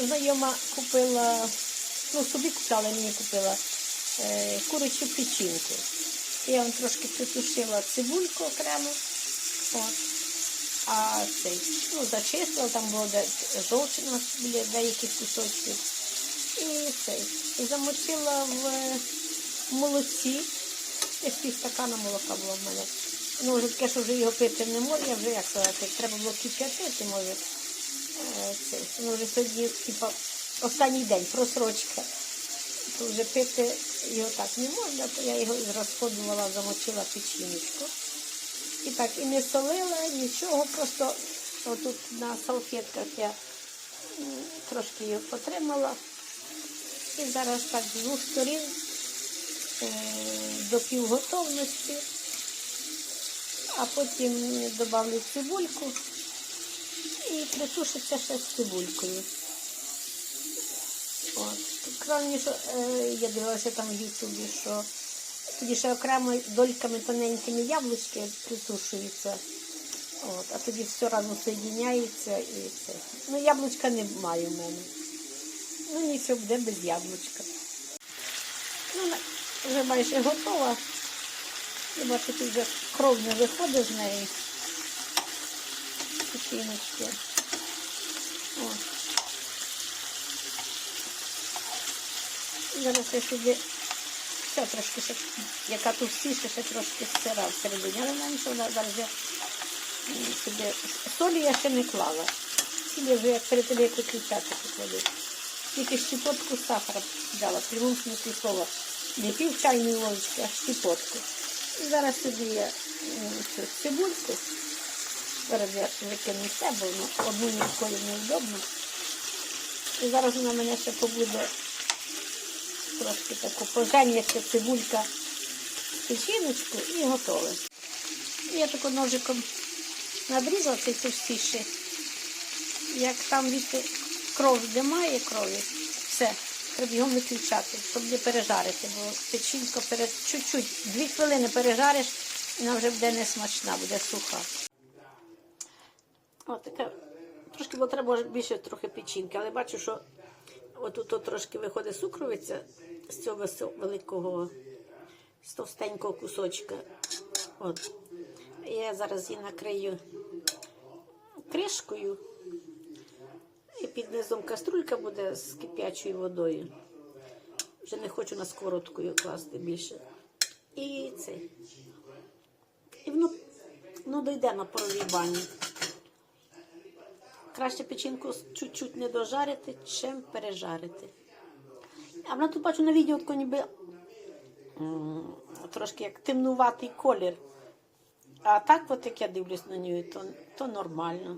Знайома купила, ну собі купила, мені купила е, курячу печінку. Я вам трошки притушила цибульку окремо. От. А цей, ну, зачистила, там було де жовчина біля деяких кусочків. І цей. Замочила в молоці. Десь пів стакана молока було в мене. Ну, вже таке, що вже його пити не можу, я вже як сказати, треба було кип'ятити, може. Ну, вже сьогодні, типа, останній день, просрочка. То вже пити його так не можна, то я його розходувала, замочила печіночку. І так, і не солила, нічого, просто отут на салфетках я трошки її потримала. І зараз так з двох сторін е, до півготовності, а потім додавлю цибульку і притушиться ще з цибулькою. Крайні, що е, я дивилася там в Ютубі, що тоді ще окремо дольками тоненькими яблучки притушуються. От, а тоді все разом соєдиняється і це. Ну, яблучка немає в мене. Ну, нічого буде без яблучка. Ну, вже майже готова. І бачите, вже кров не виходить з неї. Печіночки. Зараз я сюди ще трошки ще, яка товстіша, ще трошки сира всередині. Але менше зараз я сюди солі я ще не клала. Сіль вже як перед тим, як виключати покладу. Тільки щепотку сахара взяла, в прямому смислі слова. Не пів чайної ложечки, а щепотку. І зараз сюди я цю цибульку. Зараз я викину бо ну, одну ніколи невдобно. І зараз вона мене ще побуде трошки таку поженяться цибулька печіночку і готове. Я тако ножиком надрізала цей товстіший. Як там від кров немає крові, все, треба його виключати, щоб не пережарити, бо печінка перед чуть-чуть, дві хвилини пережариш, вона вже буде не смачна, буде суха. О, така, трошки, бо треба більше трохи печінки, але бачу, що отут от трошки виходить сукровиця з цього великого, з товстенького кусочка. От. Я зараз її накрию кришкою. І під низом каструлька буде з кип'ячою водою. Вже не хочу на сковородку класти більше. І це. І воно, воно дойде на паровій бані. Краще печінку чуть-чуть не дожарити, чим пережарити. А вона тут бачу на відео тако ніби трошки як темнуватий колір. А так, от як я дивлюсь на нього, то, то нормально.